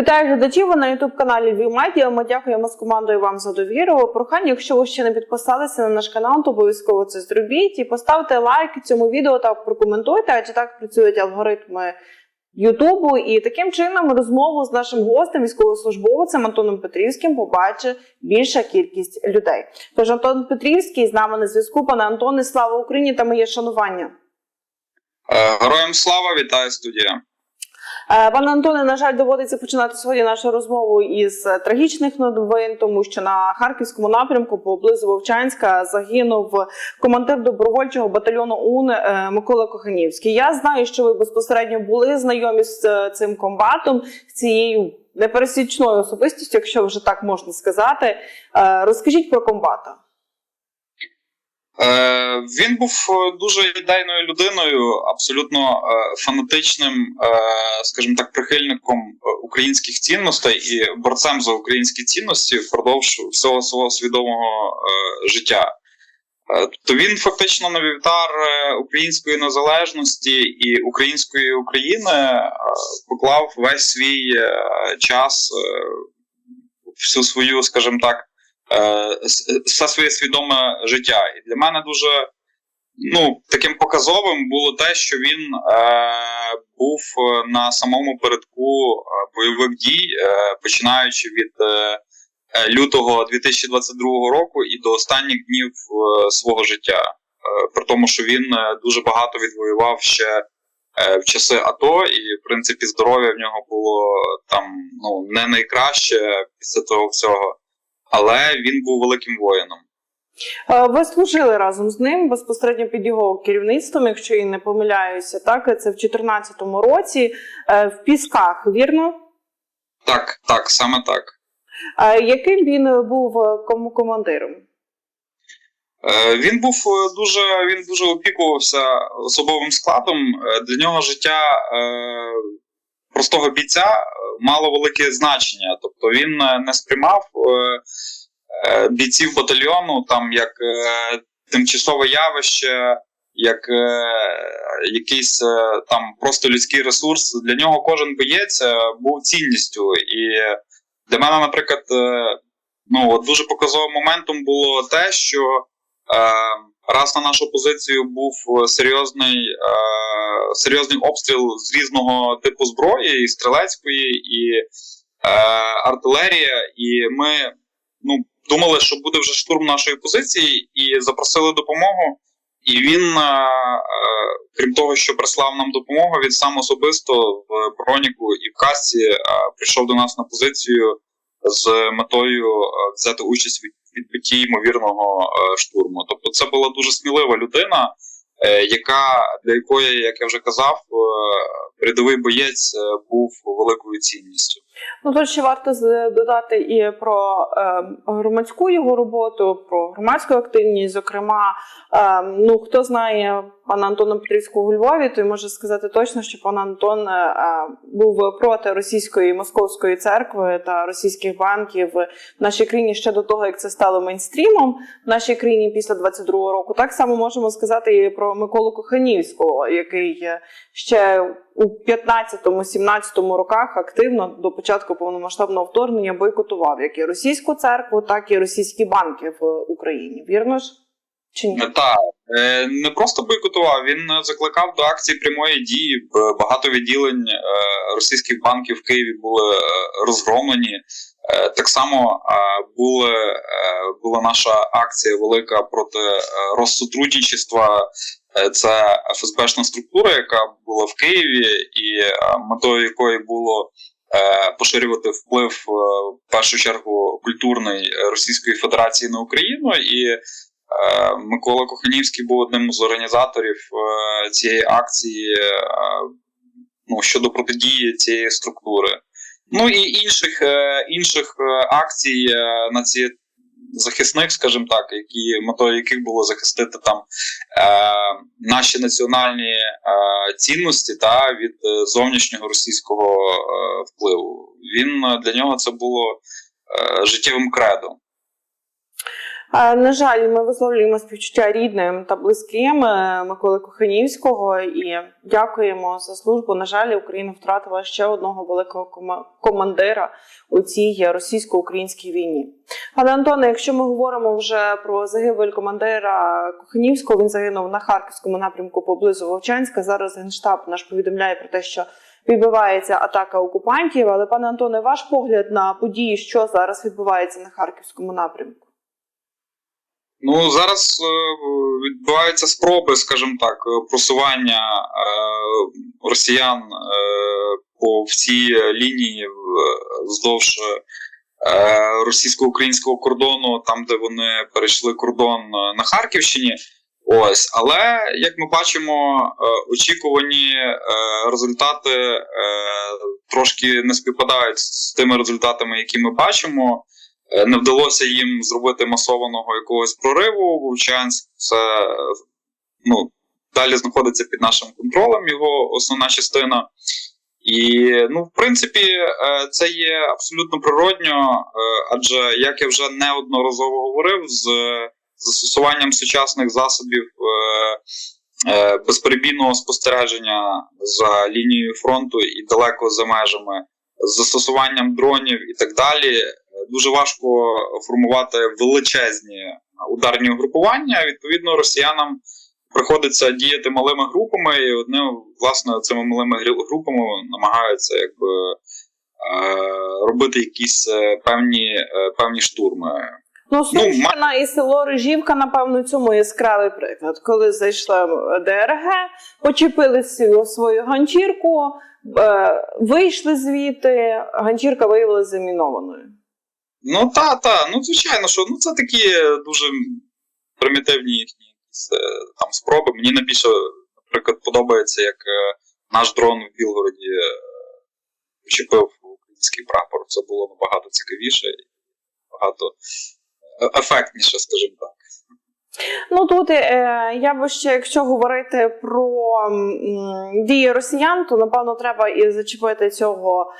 Вітаю глядачів на youtube каналі Львів. Ми дякуємо з командою вам за довіру. Прохання, якщо ви ще не підписалися на наш канал, то обов'язково це зробіть і поставте лайк цьому відео та прокоментуйте, адже так працюють алгоритми Ютубу. І таким чином розмову з нашим гостем, військовослужбовцем Антоном Петрівським, побачить більша кількість людей. Тож Антон Петрівський з нами на зв'язку. Пане Антоне, слава Україні та моє шанування. Е, Героям слава, вітаю студія. Е, Пане Антоне, на жаль, доводиться починати сьогодні нашу розмову із е, трагічних новин, тому що на харківському напрямку поблизу Вовчанська загинув командир добровольчого батальйону УН е, Микола Коханівський. Я знаю, що ви безпосередньо були знайомі з цим комбатом, з цією непересічною особистістю, якщо вже так можна сказати. Розкажіть про комбата. Е, Він був е, дуже ідейною людиною, абсолютно е, фанатичним, скажімо так, прихильником українських цінностей і борцем за українські цінності впродовж всього свого свідомого життя. Тобто він фактично на вівтар е, української незалежності і української України поклав весь свій час, всю свою, скажімо так, все своє свідоме життя. І для мене дуже ну, таким показовим було те, що він е, був е, на самому передку е, бойових дій, е, починаючи від е, е, лютого 2022 року і до останніх днів е, свого життя. Е, При тому, що він дуже багато відвоював ще в часи АТО, і в принципі здоров'я в нього було там ну не найкраще після того всього але він був великим воїном. Е, Ви служили разом з ним безпосередньо під його керівництвом, якщо я не помиляюся, так це в 2014 році е, в Пісках, вірно? Так, так, саме так. Е, Яким він був кому командиром? Він був дуже він дуже опікувався особовим складом. Для нього життя простого бійця е, мало велике значення. Тобто він е, не сприймав е, бійців батальйону там як тимчасове явище, як якийсь там просто людський ресурс. Для нього кожен боєць був цінністю. І для мене, наприклад, ну от дуже показовим моментом було те, що е, раз на нашу позицію був серйозний, е, серйозний обстріл з різного типу зброї, і стрілецької, і е, артилерія, і ми ну, думали, що буде вже штурм нашої позиції, і запросили допомогу. І він, е, е, крім того, що прислав нам допомогу, він сам особисто в броніку і в касці е, прийшов до нас на позицію з метою е, взяти участь від відбитті ймовірного е, штурму. Тобто, це була дуже смілива людина, яка для якої, як я вже казав, е, передовий боєць е, був великою цінністю. Ну тут ще варто додати і про е, громадську його роботу, про громадську активність. Зокрема, е, ну хто знає пана Антона Петрівського у Львові, той може сказати точно, що пан Антон е, е, був проти російської московської церкви та російських банків в нашій країні ще до того, як це стало мейнстрімом в нашій країні після 22-го року. Так само можемо сказати і про Миколу Коханівського, який е, ще у 15-17 роках активно до початку повномасштабного вторгнення бойкотував як і російську церкву, так і російські банки в Україні. Вірно ж? Чи ні? Так, е, не просто бойкотував, він е, закликав до акції прямої дії. Багато відділень е, російських банків в Києві були е, розгромлені. Е, Так само е, були, е, була наша акція велика проти розсотрудничества. Це ФСБшна структура, яка була в Києві, і метою якої було поширювати вплив в першу чергу культурний е, Російської Федерації на Україну. І Микола Коханівський був одним з організаторів цієї акції ну, щодо протидії цієї структури. Ну і інших, е, інших е, акцій е, на ці захисних, скажімо так, які метою яких було захистити там наші національні цінності та від зовнішнього російського впливу. Він для нього це було життєвим кредом. На жаль, ми висловлюємо співчуття рідним та близьким е, Миколи Коханівського і дякуємо за службу. На жаль, Україна втратила ще одного великого командира у цій російсько-українській війні. Пане Антоне, якщо ми говоримо вже про загибель командира Коханівського, він загинув на харківському напрямку поблизу Вовчанська. Зараз генштаб наш повідомляє про те, що відбувається атака окупантів. Але пане Антоне, ваш погляд на події, що зараз відбувається на харківському напрямку? Ну, зараз е, відбуваються спроби, скажімо так, е, просування е, росіян по всій лінії вздовж російсько-українського кордону, там, де вони перейшли кордон на Харківщині. Ось, але як ми бачимо, очікувані результати трошки не співпадають з тими результатами, які ми бачимо. Е, Не вдалося їм зробити масованого якогось прориву. Вовчанськ це ну, далі знаходиться під нашим контролем, його основна частина. І, ну, в принципі, е, це є абсолютно природньо, е, адже, як я вже неодноразово говорив, з застосуванням сучасних засобів безперебійного спостереження за лінією фронту і далеко за межами, з застосуванням дронів і так далі, дуже важко формувати величезні ударні угрупування. Відповідно, росіянам приходиться діяти малими групами, і одне, власне, цими малими групами намагаються якби. е, Робити якісь е, певні, е, певні штурми. Ну, Сумщина і село Рижівка, напевно, цьому яскравий приклад. Коли зайшла ДРГ, почепили свою, свою ганчірку, вийшли звідти, ганчірка виявилася замінованою. Ну та, та, ну звичайно, що ну це такі дуже примітивні їхні е, там спроби. Мені найбільше, наприклад, подобається, як е, наш дрон в Білгороді е, почепив український прапор. Це було набагато цікавіше і багато е, ефектніше, скажімо так. Ну тут е, я би ще, якщо говорити про дії росіян, то напевно треба і зачепити цього.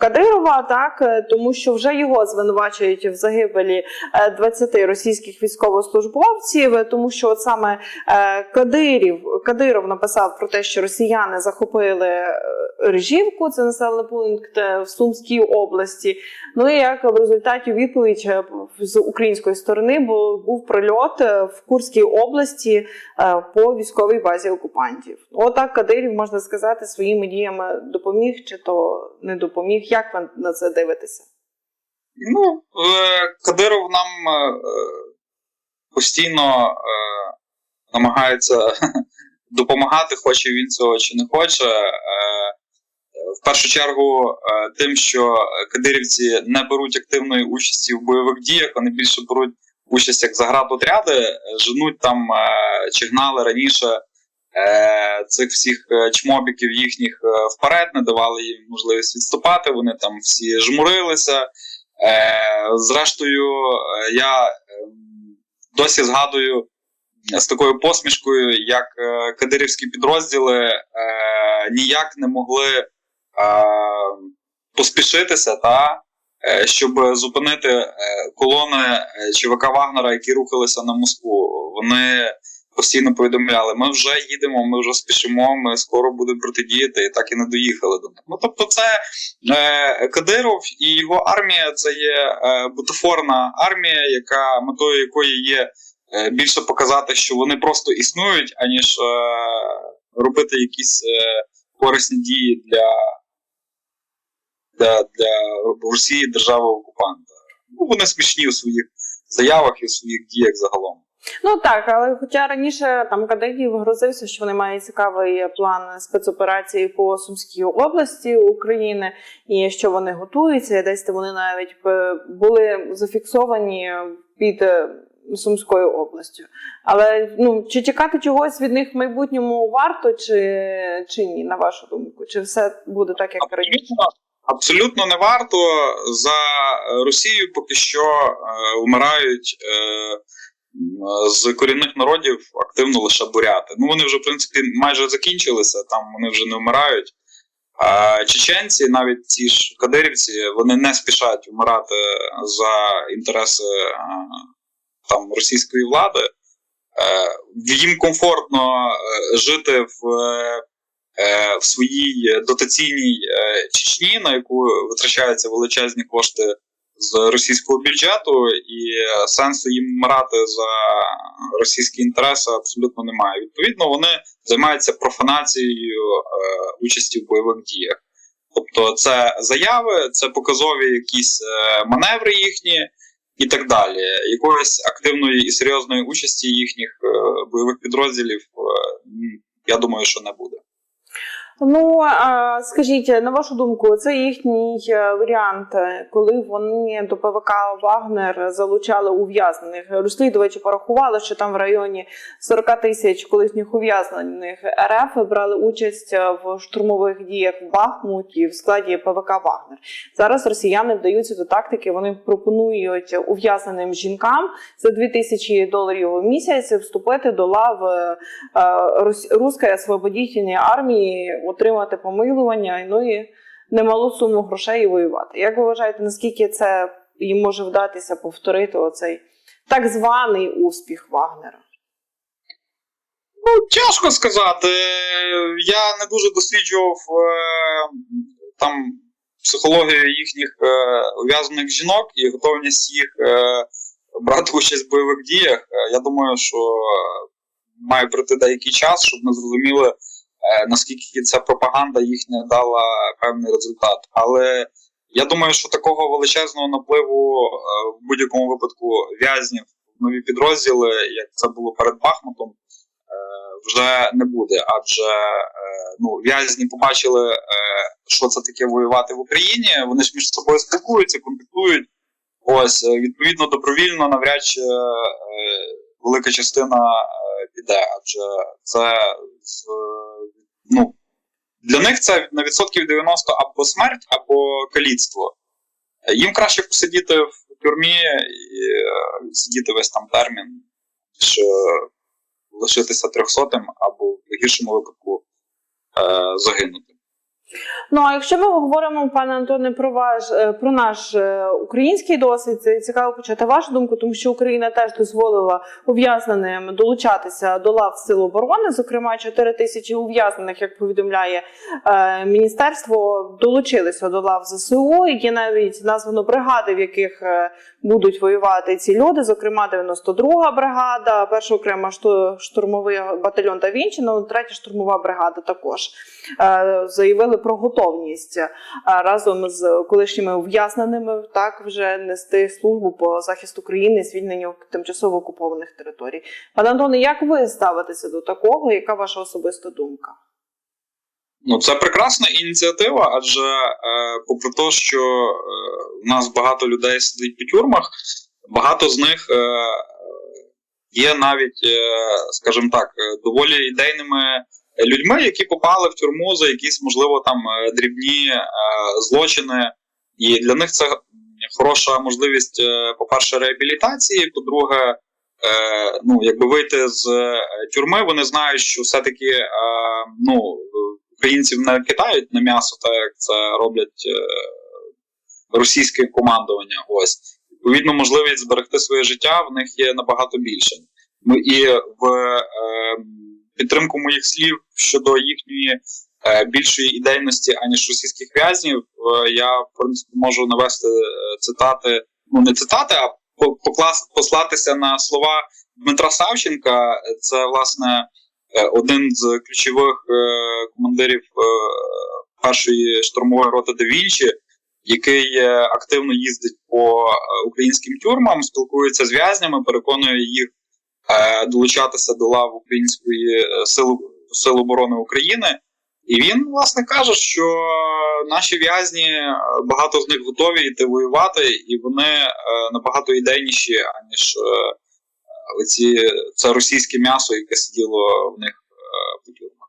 Е, Кадирова, так е, тому що вже його звинувачують в загибелі е, 20 російських військовослужбовців, е, тому що от саме е, Кадирів Кадиров написав про те, що росіяни захопили е, Рижівку, це населений пункт е, в Сумській області. Ну і як в результаті відповідь е, з української сторони був, прильот е, в Курській області е, по військовій базі окупантів. Отак Кадирів можна сказати своїми діями допоміг чи то не допоміг. Як ви на це дивитеся? Ну, е, Кадиров нам е, постійно е, намагається допомагати, хоче він цього чи не хоче. В першу чергу, тим, що кадирівці не беруть активної участі в бойових діях, вони більше беруть участь як заградотряди, женуть там чи гнали раніше цих всіх е, чмобіків їхніх е, вперед, не давали їм можливість відступати. Вони там всі жмурилися. Е, зрештою, е, я е, досі згадую з такою посмішкою, як е, кадирівські підрозділи е, ніяк не могли е, поспішитися, та, е, щоб зупинити е, колони е, ЧВК Вагнера, які рухалися на Москву. Вони постійно повідомляли: ми вже їдемо, ми вже спішимо, ми скоро будемо протидіяти, і так і не доїхали до них. Ну тобто, це е, Кадиров і його армія це є е, бутафорна армія, яка метою якої є е, більше показати, що вони просто існують, аніж е, робити якісь е, корисні дії для, для, для Росії держави окупанта. Ну, вони смішні у своїх заявах і у своїх діях загалом. Ну так, але хоча раніше там Кадирів грозився, що вони мають цікавий план спецоперації по Сумській області України, і що вони готуються, і десь вони навіть е, були зафіксовані під е, Сумською областю. Але ну чи чекати чогось від них в майбутньому варто, чи, чи ні, на вашу думку? Чи все буде так, як раніше? Абсолютно, не варто. За Росію поки що е, вмирають е, з корінних народів активно лише буряти. Ну вони вже, в принципі, майже закінчилися, там вони вже не вмирають. А чеченці, навіть ці ж кадирівці, вони не спішать вмирати за інтереси е, там російської влади. Е, Їм комфортно е, жити в, в своїй дотаційній Чечні, на яку витрачаються величезні кошти з російського бюджету, і е, сенсу їм вмирати за російські інтереси абсолютно немає. Відповідно, вони займаються профанацією е, участі в бойових діях. Тобто, це заяви, це показові якісь е, маневри їхні і так далі. Якоїсь активної і серйозної участі їхніх е, бойових підрозділів, е, я думаю, що не буде. Ну скажіть, на вашу думку, це їхній е, варіант, е, коли вони до ПВК Вагнер залучали ув'язнених. Розслідувачі порахували, що там в районі 40 тисяч колишніх ув'язнених РФ брали участь е, в штурмових діях в Бахмуті в складі ПВК Вагнер. Зараз росіяни вдаються до тактики. Вони пропонують ув'язненим жінкам за 2 тисячі доларів в місяць вступити до лав Руської освободітельної армії, отримати помилування, ну і немалу суму грошей і воювати. Як ви вважаєте, наскільки це їм може вдатися повторити оцей так званий успіх Вагнера? Ну, тяжко сказати. Я не дуже досліджував е, там психологію їхніх е, ув'язаних жінок і готовність їх е, брати участь в бойових діях. Я думаю, що має пройти деякий час, щоб ми зрозуміли, наскільки ця пропаганда їхня дала певний результат. Але я думаю, що такого величезного напливу е, в будь-якому випадку в'язнів в нові підрозділи, як це було перед Бахмутом, е, вже не буде. Адже е, ну, в'язні побачили, е, що це таке воювати в Україні. Вони ж між собою спілкуються, контактують. Ось, е, відповідно, добровільно навряд чи е, велика частина е, піде, адже це з, ну, для них це на відсотків 90 або смерть, або каліцтво. Е, Їм краще посидіти в тюрмі і е, сидіти весь там термін, ніж е, лишитися трьохсотим, або в гіршому випадку е, загинути. Ну а якщо ми говоримо, пане Антоне, про ваш е, про наш е, український досвід, це цікаво почути вашу думку, тому що Україна теж дозволила ув'язненим долучатися до лав сил оборони. Зокрема, 4 тисячі ув'язнених, як повідомляє е, міністерство, долучилися до лав ЗСУ. Є навіть названо бригади, в яких е, будуть воювати ці люди. Зокрема, 92-га бригада, перша окрема штурмовий батальйон Да Вінчі, ну третя штурмова бригада також е, заявили про готовність е, разом з колишніми ув'язненими так вже нести службу по захисту країни, звільненню тимчасово окупованих територій. Пане Антоне, як ви ставитеся до такого? Яка ваша особиста думка? Ну, це прекрасна ініціатива, адже е, попри те, що е, в нас багато людей сидить по тюрмах, багато з них е, є навіть, е, скажімо так, е, доволі ідейними людьми, які попали в тюрму за якісь, можливо, там е, дрібні е, злочини. І для них це хороша можливість, е, по-перше, реабілітації, по-друге, ну, якби вийти з тюрми, вони знають, що все-таки ну, українців не кидають на м'ясо, так як це роблять російське командування. Ось відповідно, можливість зберегти своє життя в них є набагато більше. Ну і в підтримку моїх слів щодо їхньої е, більшої ідейності, аніж російських в'язнів, е, я в принципі можу навести е, цитати, ну не цитати, а по- поклас, послатися на слова Дмитра Савченка. Це власне один з ключових командирів першої штурмової роти «Да Вінчі», який активно їздить по українським тюрмам, спілкується з в'язнями, переконує їх долучатися до лав української е, сил, сил оборони України. І він власне каже, що наші в'язні е, багато з них готові йти воювати, і вони е, набагато ідейніші, аніж е, оці це російське м'ясо, яке сиділо в них е, по тюрмах.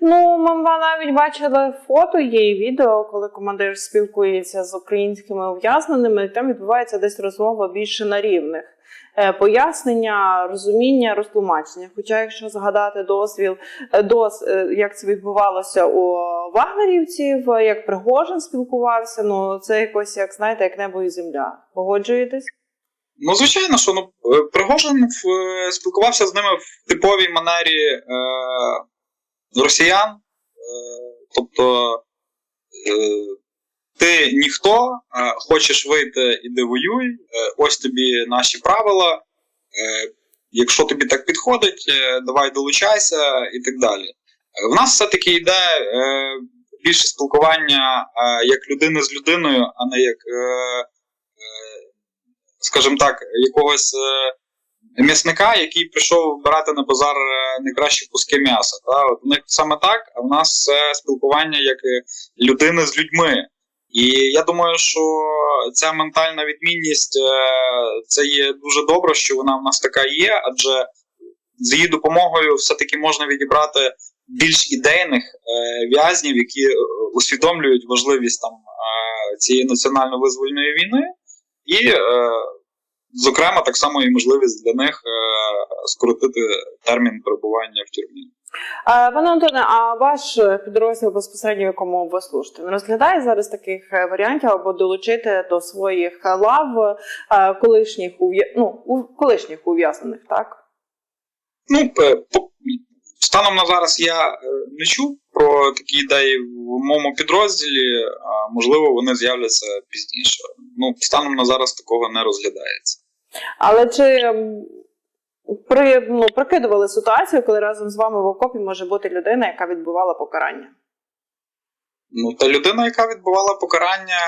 Ну, ми навіть бачили фото, є і відео, коли командир спілкується з українськими ув'язненими, і там відбувається десь розмова більше на рівних. Е, пояснення, розуміння, розтлумачення. Хоча, якщо згадати дозвіл, е, дос, е, як це відбувалося у вагнерівців, як Пригожин спілкувався, ну це якось, як знаєте, як небо і земля. Погоджуєтесь? Ну, звичайно, що ну, Пригожин е, спілкувався з ними в типовій манері е, росіян. Е, тобто, е, ти ніхто, е, хочеш вийти, іди воюй, е, ось тобі наші правила. Е, якщо тобі так підходить, давай долучайся і так далі. В нас все-таки йде більше спілкування як людини з людиною, а не як. Скажімо так, якогось м'ясника, який прийшов вибирати на базар найкращі куски м'яса. Та? От саме так, а в нас це спілкування як людини з людьми. І я думаю, що ця ментальна відмінність е, це є дуже добре, що вона в нас така є, адже з її допомогою все-таки можна відібрати більш ідейних е, в'язнів, які е, усвідомлюють важливість там цієї національно-визвольної війни, і, зокрема, так само і можливість для них скоротити термін перебування в тюрмі. Е, Пане Антоне, а ваш підрозділ безпосередньо, якому ви служите, не розглядає зараз таких е, варіантів або долучити до своїх лав е, колишніх ну, колишніх ув'язнених, так? Ну, станом на зараз я не чув про такі ідеї в моєму підрозділі, а можливо, вони з'являться пізніше. Ну, станом на зараз такого не розглядається. Але чи при, ну, прикидували ситуацію, коли разом з вами в окопі може бути людина, яка відбувала покарання? Ну, та людина, яка відбувала покарання,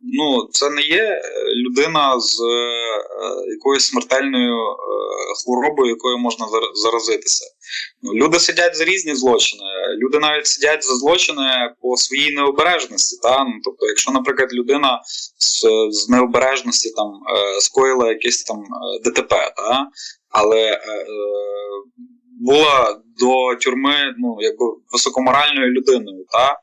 ну, це не є е, людина з е, е, якоюсь смертельною е, хворобою, якою можна заразитися. Ну, люди сидять за різні злочини. Люди навіть сидять за злочини по своїй необережності. Та? Ну, тобто, якщо, наприклад, людина з, з необережності там е, скоїла якесь там е, ДТП, та? але е, е, була до тюрми ну, якби високоморальною людиною. Та?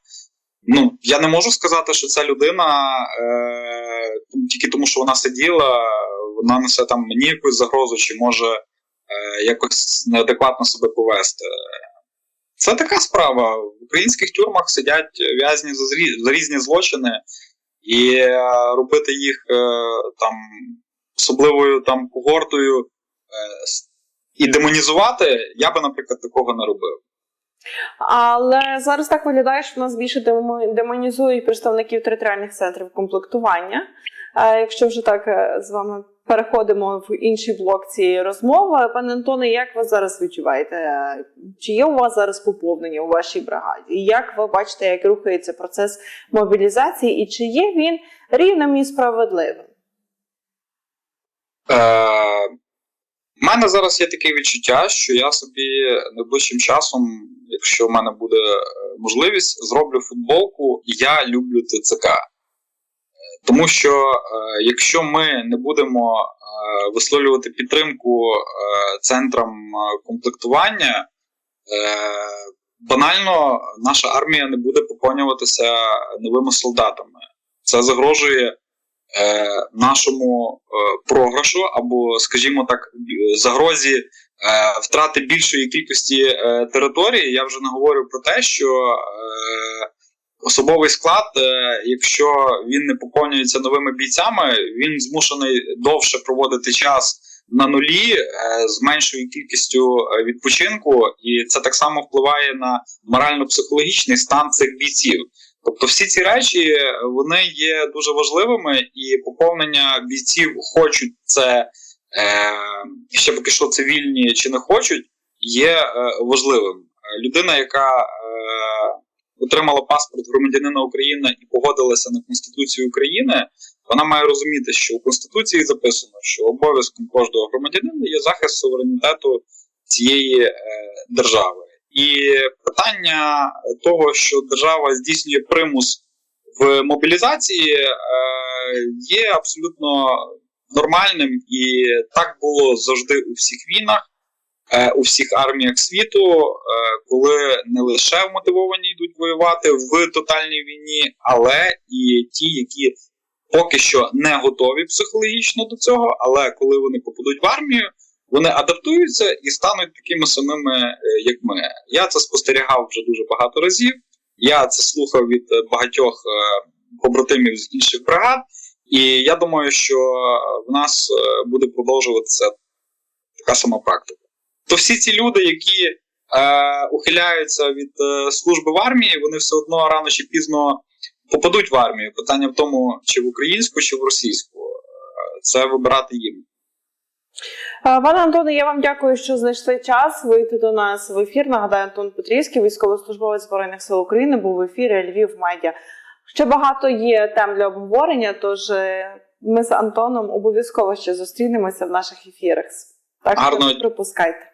Ну, я не можу сказати, що ця людина е, тільки тому, що вона сиділа, вона несе там мені якусь загрозу, чи може е, якось неадекватно себе повести. Це така справа. В українських тюрмах сидять в'язні за, різні злочини, і е, робити їх е, там особливою там когортою е, і демонізувати, я би, наприклад, такого не робив. Але зараз так виглядає, що в нас більше демонізують представників територіальних центрів комплектування. Е, Якщо вже так е, з вами переходимо в інший блок цієї розмови, пане Антоне, як ви зараз відчуваєте? Е, Чи є у вас зараз поповнення у вашій бригаді? І як ви бачите, як рухається процес мобілізації, і чи є він рівним і справедливим? Е, У мене зараз є таке відчуття, що я собі найближчим часом, якщо в мене буде е, можливість, зроблю футболку Я люблю ТЦК. Тому що е, якщо ми не будемо е, висловлювати підтримку е, центрам комплектування, банально наша армія не буде поповнюватися новими солдатами. Це загрожує нашому програшу, або, скажімо так, загрозі втрати більшої кількості території. Я вже не говорю про те, що особовий склад, е, якщо він не поповнюється новими бійцями, він змушений довше проводити час. На нулі е, з меншою кількістю е, відпочинку, і це так само впливає на морально-психологічний стан цих бійців. Тобто всі ці речі вони є дуже важливими, і поповнення бійців хочуть це е, ще поки що цивільні чи не хочуть, є важливим. Людина, яка отримала паспорт громадянина України і погодилася на Конституцію України, вона має розуміти, що у Конституції записано, що обов'язком кожного громадянина є захист суверенітету цієї е, держави. І питання того, що держава здійснює примус в мобілізації, е, є абсолютно нормальним, і так було завжди у всіх війнах, у всіх арміях світу, е, коли не лише вмотивовані йдуть воювати в тотальній війні, але і ті, які поки що не готові психологічно до цього, але коли вони попадуть в армію, вони адаптуються і стануть такими самими, е, як ми. Я це спостерігав вже дуже багато разів. Я це слухав від е, багатьох е, побратимів з інших бригад, і я думаю, що в нас е, буде продовжуватися така сама практика. То всі ці люди, які е, ухиляються від е, служби в армії, вони все одно рано чи пізно попадуть в армію. Питання в тому, чи в українську, чи в російську. Е, Це вибирати їм. Е, Пане Антоне, я вам дякую, що знайшли час вийти до нас в ефір. Нагадаю, Антон Петрівський, військовослужбовець Збройних сил України, був в ефірі Львів Медіа. Ще багато є тем для обговорення, тож е, ми з Антоном обов'язково ще зустрінемося в наших ефірах. Так що Гарного не припускайте.